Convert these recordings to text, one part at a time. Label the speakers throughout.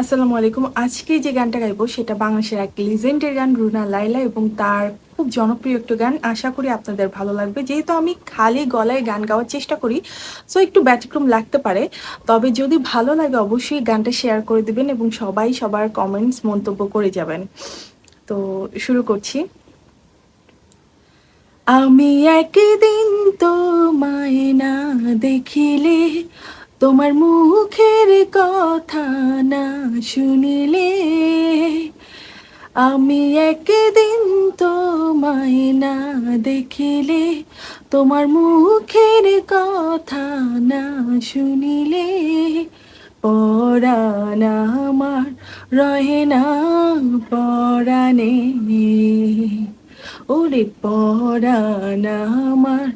Speaker 1: আসসালামু আলাইকুম। আজকে যে গানটা গাইবো, সেটা বাংলাদেশের এক লিজেন্ডের গান, রুনা লাইলা এবং তার খুব জনপ্রিয় একটা গান। আশা করি আপনাদের ভালো লাগবে। যেহেতু আমি খালি গলায় গান গাওয়ার চেষ্টা করি সো একটু ব্যতিক্রম লাগতে পারে। তবে যদি ভালো লাগে, অবশ্যই গানটা শেয়ার করে দিবেন এবং সবাই সবার কমেন্টস মন্তব্য করে যাবেন। তো শুরু করছি। আমি একদিন দেখিলে তোমার মুখের কথা না শুনিলে আমি একদিন তোমায় না দেখিলে, তোমার মুখের কথা না শুনিলে পরাণ আমার রহে না পরাণে। ওরে পরাণ আমার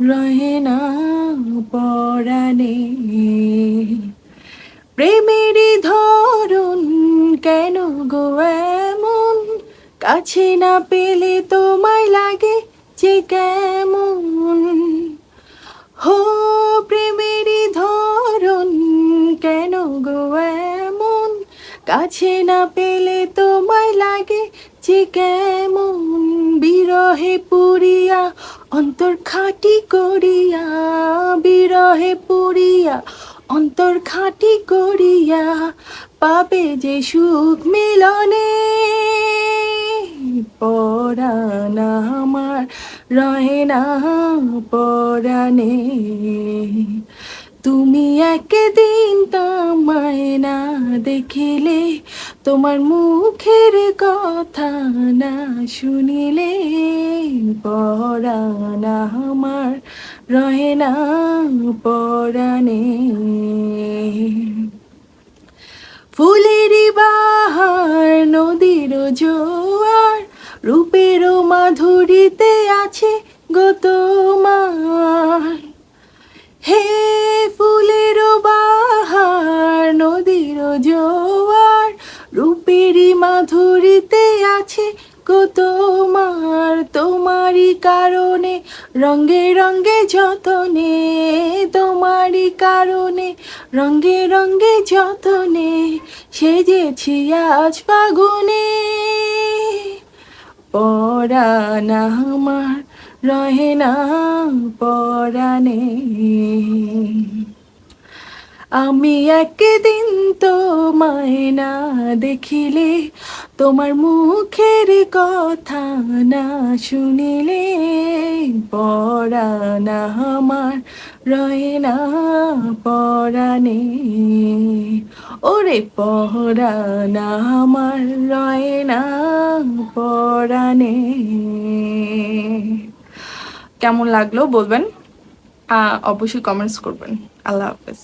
Speaker 1: রহে প্রেমেরই ধরুন কেন গো এমন? কাছে না পেলে তোমায় লাগে যে কেমন? হো প্রেমেরই ধরুন কেন গো এমন? কাছে না পেলে তোমায় লাগে যে কেমন? বিরহে পুরিয়া অন্তর খাটি করিয়া, বিরহে পড়িয়া, অন্তর খাটি করিয়া পাবে যে সুখ মিলনে। পরাণ আমার রহে না, পরাণে। তুমি একদিন তামায় না দেখিলে, তোমার মুখের কথা না শুনিলে পরাণ আমার রহে না পরাণে। ফুলেরই কারণে রঙ্গে রঙ্গে যতনে, তোমারই কারণে রঙ্গে রঙ্গে যতনে সেজেছি আজ ফাগুনে। পরাণ আমার রহে না, পরাণে। আমি একদিন তোমায় না দেখিলে, তোমার মুখের কথা না শুনিলে পরাণ আমার, রয়ে না পরাণে ওরে পরাণ আমার, রয়ে না পরাণে কেমন লাগল বলবেন? অবশ্যই কমেন্টস করবেন। আল্লাহ হাফেজ।